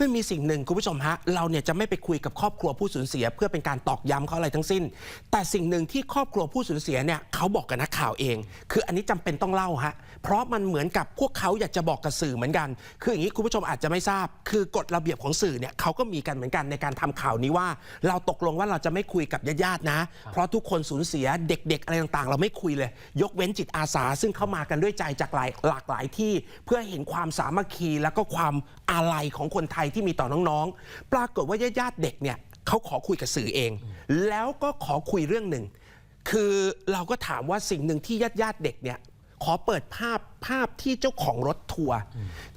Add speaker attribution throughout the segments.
Speaker 1: มันมีสิ่งหนึ่งคุณผู้ชมฮะเราเนี่ยจะไม่ไปคุยกับครอบครัวผู้สูญเสีย เพื่อเป็นการตอกย้ำเขาอะไรทั้งสิ้น แต่สิ่งหนึ่งที่ครอบครัวผู้สูญเสียเนี่ยเขาบอกกับนักข่าวเอง คืออันนี้จำเป็นต้องเล่าฮะเพราะมันเหมือนกับพวกเขาอยากจะบอกกับสื่อเหมือนกัน คืออย่างนี้คุณผู้ชมอาจจะไม่ทราบ คือกฎระเบียบของสื่อเนี่ยเขาก็มีกันเหมือนกันในการทำข่าวนี้ว่า เราตกลงว่าเราจะไม่คุยกับญาติๆนะ เพราะทุกคนสูญเสียเด็ก ๆ อะไรต่างๆ เราไม่คุยเลย ยกเว้นจิตอาสา ซึ่งเข้ามากันด้วยใจจากหลายหลากหลายที่ เพื่อเห็นความสามัคคีแล้วก็ความอาลัยของคนไทยที่มีต่อน้องๆ ปรากฏว่าญาติๆเด็กเนี่ยเขาขอคุยกับสื่อเอง แล้วก็ขอคุยเรื่องหนึ่ง คือเราก็ถามว่าสิ่งหนึ่งที่ญาติๆเด็กเนี่ยขอเปิดภาพภาพที่เจ้าของรถทัวร์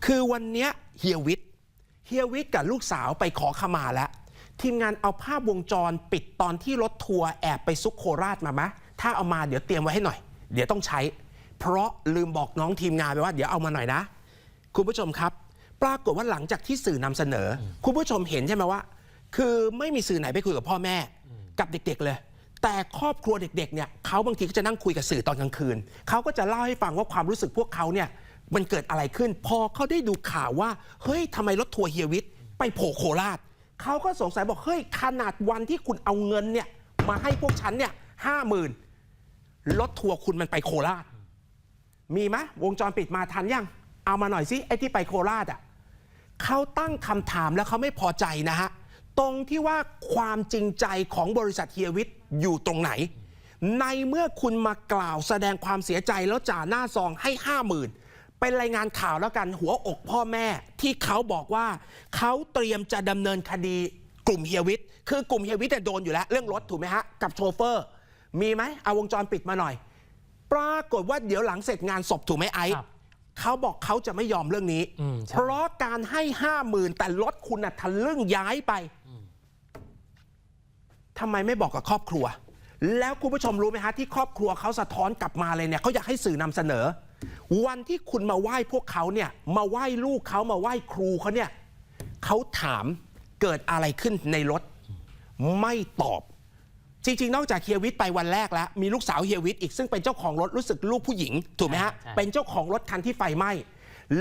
Speaker 1: คือวันนี้เฮียวิทย์เฮียวิทย์กับลูกสาวไปขอขมาแล้ว ทีมงานเอาภาพวงจรปิดตอนที่รถทัวร์แอบไปซุกโคราชมาไหมถ้าเอามาเดี๋ยวเตรียมไว้ให้หน่อย เดี๋ยวต้องใช้ เพราะลืมบอกน้องทีมงานไปว่าเดี๋ยวเอามาหน่อยนะ คุณผู้ชมครับ ปรากฏว่าหลังจากที่สื่อนำเสนอ คุณผู้ชมเห็นใช่ไหมว่า คือไม่มีสื่อไหนไปคุยกับพ่อแม่กับเด็ก ๆ เลย แต่ครอบครัวเด็กๆเนี่ยเขาบางทีก็จะนั่งคุยกับสื่อตอนกลางคืนเขาก็จะเล่าให้ฟังว่าความรู้สึกพวกเขาเนี่ยมันเกิดอะไรขึ้น พอเขาได้ดูข่าวว่าเฮ้ยทำไมรถทัวร์เฮียวิทย์ไปโผล่โคราชเขาก็สงสัยบอกเฮ้ยขนาดวันที่คุณเอาเงินเนี่ยมาให้พวกฉันเนี่ยห้าหมื่นรถทัวร์คุณมันไปโคราช มีไหมวงจรปิดมาทันยัง เอามาหน่อยสิไอ้ที่ไปโคราชอะ เขาตั้งคำถามแล้วเขาไม่พอใจนะฮะ ตรงที่ว่าความจริงใจของบริษัทเฮียวิทย์อยู่ตรงไหน ในเมื่อคุณมากล่าวแสดงความเสียใจแล้วจ่าหน้าซองให้ห้าหมื่นเป็นรายงานข่าวแล้วกันหัวอกพ่อแม่ที่เขาบอกว่าเขาเตรียมจะดำเนินคดีกลุ่มเฮียวิทย์คือกลุ่มเฮียวิทย์เนี่ยโดนอยู่แล้ว เรื่องรถถูกไหมฮะ กับโชเฟอร์ มีไหมเอาวงจรปิดมาหน่อย ปรากฏว่าเดี๋ยวหลังเสร็จงานศพถูกไหมไอซ์ เขาบอกเขาจะไม่ยอมเรื่องนี้
Speaker 2: อืมใช่
Speaker 1: เพราะการให้ห้าหมื่นแต่รถคุณน่ะทะลึ่งย้ายไปทำไมไม่บอกกับครอบครัว แล้วคุณผู้ชมรู้ไหมฮะที่ครอบครัวเขาสะท้อนกลับมาเลยเนี่ยเขาอยากให้สื่อนำเสนอ วันที่คุณมาไหว้พวกเขาเนี่ย มาไหว้ลูกเขามาไหว้ครูเขาเนี่ยเขาถามเกิดอะไรขึ้นในรถ ไม่ตอบ จริงๆ นอกจากเฮียวิทย์ไปวันแรกแล้ว มีลูกสาวเฮียวิทย์อีกซึ่งเป็นเจ้าของรถรู้สึกลูกผู้หญิง ถูกไหมฮะ
Speaker 2: ใช่
Speaker 1: เป็นเจ้าของรถคันที่ไฟไหม้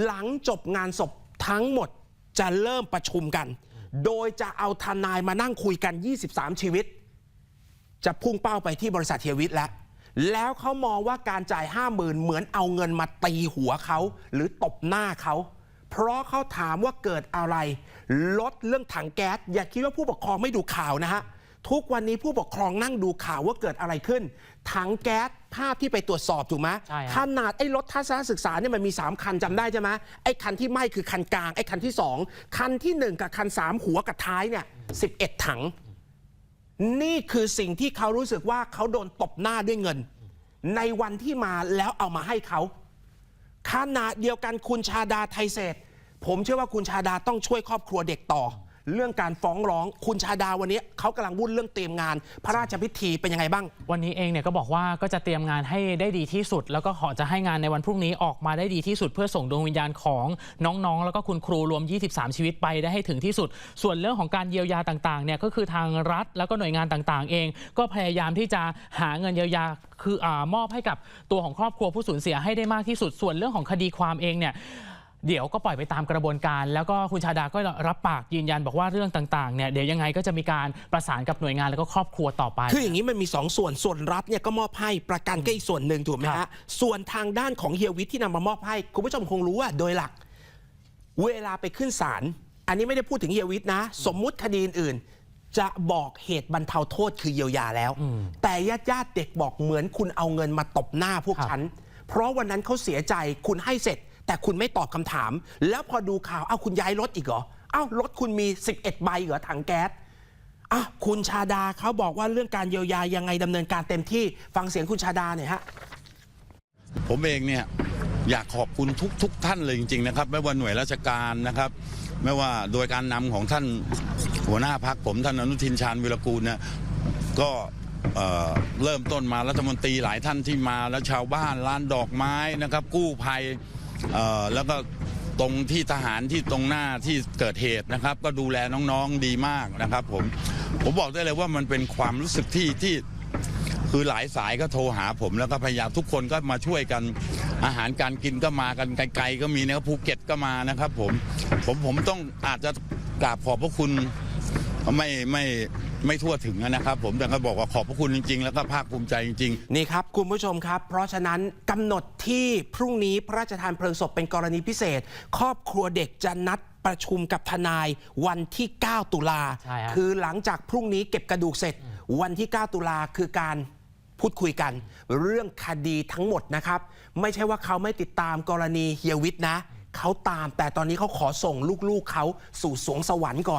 Speaker 1: หลังจบงานศพทั้งหมดจะเริ่มประชุมกัน โดยจะเอาทนายมานั่งคุยกัน 23 ชีวิต จะพุ่งเป้าไปที่บริษัทเฮียวิทย์แล้ว แล้วเขามองว่าการจ่าย 5 0,000เหมือนเอาเงินมาตีหัวเขา หรือตบหน้าเขา เพราะเขาถามว่าเกิดอะไร ลดเรื่องถังแก๊ส อย่าคิดว่าผู้ปกครองไม่ดูข่าวนะฮะ ทุกวันนี้ผู้ปกครองนั่งดูข่าวว่าเกิดอะไรขึ้น ถังแก๊สภาพที่ไปตรวจสอบถูกไหม
Speaker 2: ใช่ฮะ
Speaker 1: ขนาดไอ้รถทัศนศึกษาเนี่ยมันมี 3 คันจำได้ใช่ไหมไอ้คันที่ไหม้คือคันกลาง ไอ้คันที่ 2 คันทีหนึ่1 กับคัน 3 หัวกับท้ายเนี่ย11 ถัง นี่คือสิ่งที่เขารู้สึกว่าเขาโดนตบหน้าด้วยเงิน ในวันที่มาแล้วเอามาให้เขาขณะเดียวกันคุณชาดาไทยเศรษฐ์ผมเชื่อว่าคุณชาดาต้องช่วยครอบครัวเด็กต่อ เรื่องการฟ้องร้องคุณชาดาวันนี้เขากำลังวุ่นเรื่องเตรียมงาน พระราชพิธีเป็นยังไงบ้าง
Speaker 2: วันนี้เองเนี่ยก็บอกว่าก็จะเตรียมงานให้ได้ดีที่สุด แล้วก็ขอจะให้งานในวันพรุ่งนี้ออกมาได้ดีที่สุด เพื่อส่งดวงวิญญาณของน้องๆ แล้วก็คุณครูรวม 23 ชีวิตไปได้ให้ถึงที่สุด ส่วนเรื่องของการเยียวยาต่างๆเนี่ยก็คือทางรัฐแล้วก็หน่วยงานต่างๆ เอง ก็พยายามที่จะหาเงินเยียวยาคืออมอบให้กับตัวของครอบครัวผู้สูญเสียให้ได้มากที่สุด ส่วนเรื่องของคดีความเองเนี่ย เดี๋ยวก็ปล่อยไปตามกระบวนการ แล้วก็คุณชาดาก็รับปากยืนยันบอกว่าเรื่องต่างๆเนี่ยเดี๋ยวยังไงก็จะมีการประสานกับหน่วยงานแล้วก็ครอบครัวต่อไป
Speaker 1: คืออย่างนี้มันมีสองส่วนส่วนรัฐเนี่ยก็มอบให้ประกันก็อีกส่วนหนึ่งถูกไหม
Speaker 2: ครั
Speaker 1: ฮะ
Speaker 2: บ
Speaker 1: ส่วนทางด้านของเฮียวิทย์ที่นำมามอบให้คุณผู้ชมคงรู้ว่าโดยหลัก เวลาไปขึ้นศาลอันนี้ไม่ได้พูดถึงเฮียวิทย์นะ สมมุติคดีอื่นๆจะบอกเหตุบรรเทาโทษคือเยียวยาแล้ว แต่ญาติญาติๆเด็กบอกเหมือนคุณเอาเงินมาตบหน้าพวก
Speaker 2: ครับ
Speaker 1: ฉัน เพราะวันนั้นเขาเสียใจคุณให้เสร็จ แต่คุณไม่ตอบคำถาม แล้วพอดูข่าวเอ้าคุณย้ายรถอีกเหรอเอ้ารถคุณมี 11 ใบเหรอถังแก๊สอะคุณชาดาเขาบอกว่าเรื่องการเยียวยายังไงดำเนินการเต็มที่ฟังเสียงคุณชาดาหน่อยฮะ
Speaker 3: ผมเองเนี่ยอยากขอบคุณทุกทุกท่านเลยจริงๆนะครับ ไม่ว่าหน่วยราชการนะครับ ไม่ว่าโดยการนำของท่านหัวหน้าพักผมท่านอนุทินชาญวิรกูลเนี่ยก็เอ่อเริ่มต้นมารัฐมนตรีหลายท่านที่มาแล้วชาวบ้านร้านดอกไม้นะครับ กู้ภัย แล้วก็ตรงที่ทหารที่ตรงหน้าที่เกิดเหตุนะครับ ก็ดูแลน้องๆดีมากนะครับ ผมผมบอกได้เลยว่ามันเป็นความรู้สึกที่ที่คือหลายสายก็โทรหาผมแล้วก็พยายามทุกคนก็มาช่วยกันอาหารการกินก็มากันไกลๆก็มีนะครับภูเก็ตก็มานะครับ ผมผมผมต้องอาจจะกราบขอบพระคุณไม่ไม่ ไม่ทั่วถึงนะครับ ผมแต่ก็บอกว่าขอบพระคุณจริง ๆ แล้วก็ภาคภูมิใจจริงๆ
Speaker 1: นี่ครับ คุณผู้ชมครับ เพราะฉะนั้นกำหนดที่พรุ่งนี้พระราชทานเพลิงศพเป็นกรณีพิเศษ ครอบครัวเด็กจะนัดประชุมกับทนายวันที่ 9 ตุลา
Speaker 2: ใช่ฮะ
Speaker 1: คือหลังจากพรุ่งนี้เก็บกระดูกเสร็จ วันที่ 9 ตุลาคือการพูดคุยกัน เรื่องคดีทั้งหมดนะครับ ไม่ใช่ว่าเขาไม่ติดตามกรณีเฮียวิทย์นะ เขาตามแต่ตอนนี้เขาขอส่งลูกๆเขาสู่สวงสวรรค์ก่อน